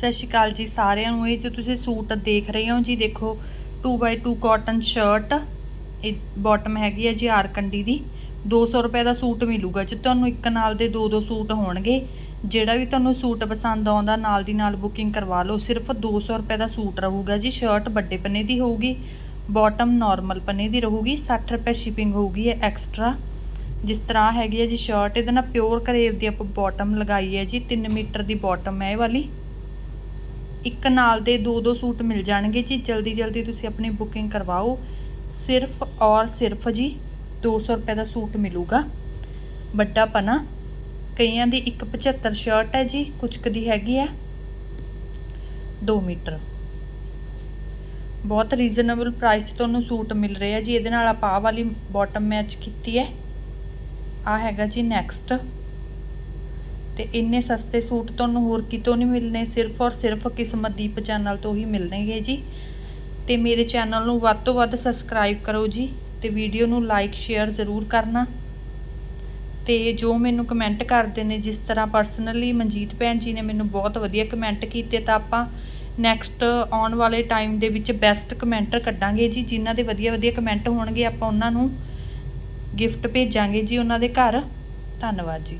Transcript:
ਸਤਿ ਸ਼੍ਰੀ ਅਕਾਲ ਜੀ ਸਾਰਿਆਂ ਨੂੰ। ਇਹ ਜੋ ਤੁਸੀਂ ਸੂਟ ਦੇਖ ਰਹੇ ਹੋ ਜੀ, ਦੇਖੋ 2x2 ਕਾਟਨ ਸ਼ਰਟ ਇਹ ਬਾਟਮ ਹੈਗੀ ਹੈ ਜੀ ਆਰਕੰਡੀ ਦੀ। 200 ਰੁਪਏ ਦਾ ਸੂਟ ਮਿਲੂਗਾ ਜੀ। ਤੁਹਾਨੂੰ ਇੱਕ ਨਾਲ ਦੇ ਦੋ ਦੋ ਸੂਟ ਹੋਣਗੇ। ਜਿਹੜਾ ਵੀ ਤੁਹਾਨੂੰ ਸੂਟ ਪਸੰਦ ਆਉਂਦਾ, ਨਾਲ ਦੀ ਨਾਲ ਬੁਕਿੰਗ ਕਰਵਾ ਲਓ। ਸਿਰਫ 200 ਰੁਪਏ ਦਾ ਸੂਟ ਰਹੂਗਾ ਜੀ। ਸ਼ਰਟ ਵੱਡੇ ਪੰਨੇ ਦੀ ਹੋਊਗੀ ਬਾਟਮ ਨਾਰਮਲ ਪੰਨੇ ਦੀ ਰਹੂਗੀ। 60 ਰੁਪਏ ਸ਼ਿਪਿੰਗ ਹੋਊਗੀ ਹੈ ਐਕਸਟਰਾ ਜਿਸ ਤਰ੍ਹਾਂ ਹੈਗੀ ਹੈ ਜੀ ਸ਼ਰਟ ਇਹਦੇ ਨਾਲ ਪਿਓਰ ਕਰੇਵ ਦੀ ਆਪਾਂ ਬਾਟਮ ਲਗਾਈ ਹੈ ਜੀ। 3 ਮੀਟਰ ਦੀ ਬਾਟਮ ਹੈ ਇਹ ਵਾਲੀ। ਇੱਕ ਨਾਲ ਦੇ ਦੋ ਦੋ ਸੂਟ ਮਿਲ ਜਾਣਗੇ ਜੀ। ਜਲਦੀ ਜਲਦੀ ਤੁਸੀਂ ਆਪਣੀ ਬੁਕਿੰਗ ਕਰਵਾਓ। ਸਿਰਫ ਔਰ ਸਿਰਫ ਜੀ 200 ਰੁਪਏ ਦਾ ਸੂਟ ਮਿਲੂਗਾ। ਵੱਡਾ ਪਨਾ ਕਈਆਂ ਦੀ 175 ਸ਼ਰਟ ਹੈ ਜੀ, ਕੁਝ ਕੁ ਦੀ ਹੈਗੀ ਹੈ। 2 ਮੀਟਰ। ਬਹੁਤ ਰੀਜ਼ਨੇਬਲ ਪ੍ਰਾਈਸ 'ਚ ਤੁਹਾਨੂੰ ਸੂਟ ਮਿਲ ਰਿਹਾ ਜੀ। ਇਹਦੇ ਨਾਲ ਆਪਾਂ ਆਹ ਵਾਲੀ ਬਾਟਮ ਮੈਚ ਕੀਤੀ ਹੈ। ਆ ਹੈਗਾ ਜੀ ਨੈਕਸਟ ਤੇ ਇੰਨੇ ਸਸਤੇ ਸੂਟ ਤੁਹਾਨੂੰ ਹੋਰ ਕਿਤੋਂ ਨਹੀਂ ਮਿਲਣੇ, ਸਿਰਫ ਔਰ ਸਿਰਫ ਕਿਸਮਤ ਦੀਪ ਚੈਨਲ ਤੋਂ ਹੀ ਮਿਲਣਗੇ ਜੀ। ਤੇ ਮੇਰੇ ਚੈਨਲ ਨੂੰ ਵੱਧ ਤੋਂ ਵੱਧ ਸਬਸਕ੍ਰਾਈਬ ਕਰੋ ਜੀ ਤੇ ਵੀਡੀਓ ਨੂੰ ਲਾਈਕ ਸ਼ੇਅਰ ਜ਼ਰੂਰ ਕਰਨਾ। ਤੇ ਜੋ ਮੈਨੂੰ ਕਮੈਂਟ ਕਰਦੇ ਨੇ, ਜਿਸ ਤਰ੍ਹਾਂ ਪਰਸਨਲੀ ਮਨਜੀਤ ਭੈਣ ਜੀ ਨੇ ਮੈਨੂੰ ਬਹੁਤ ਵਧੀਆ ਕਮੈਂਟ ਕੀਤੇ, ਤਾਂ ਆਪਾਂ ਨੈਕਸਟ ਆਉਣ ਵਾਲੇ ਟਾਈਮ ਦੇ ਵਿੱਚ ਬੈਸਟ ਕਮੈਂਟਰ ਕੱਢਾਂਗੇ ਜੀ। ਜਿਨ੍ਹਾਂ ਦੇ ਵਧੀਆ ਵਧੀਆ ਕਮੈਂਟ ਹੋਣਗੇ, ਆਪਾਂ ਉਹਨਾਂ ਨੂੰ ਗਿਫਟ ਭੇਜਾਂਗੇ ਜੀ, ਉਹਨਾਂ ਦੇ ਘਰ। ਧੰਨਵਾਦ ਜੀ।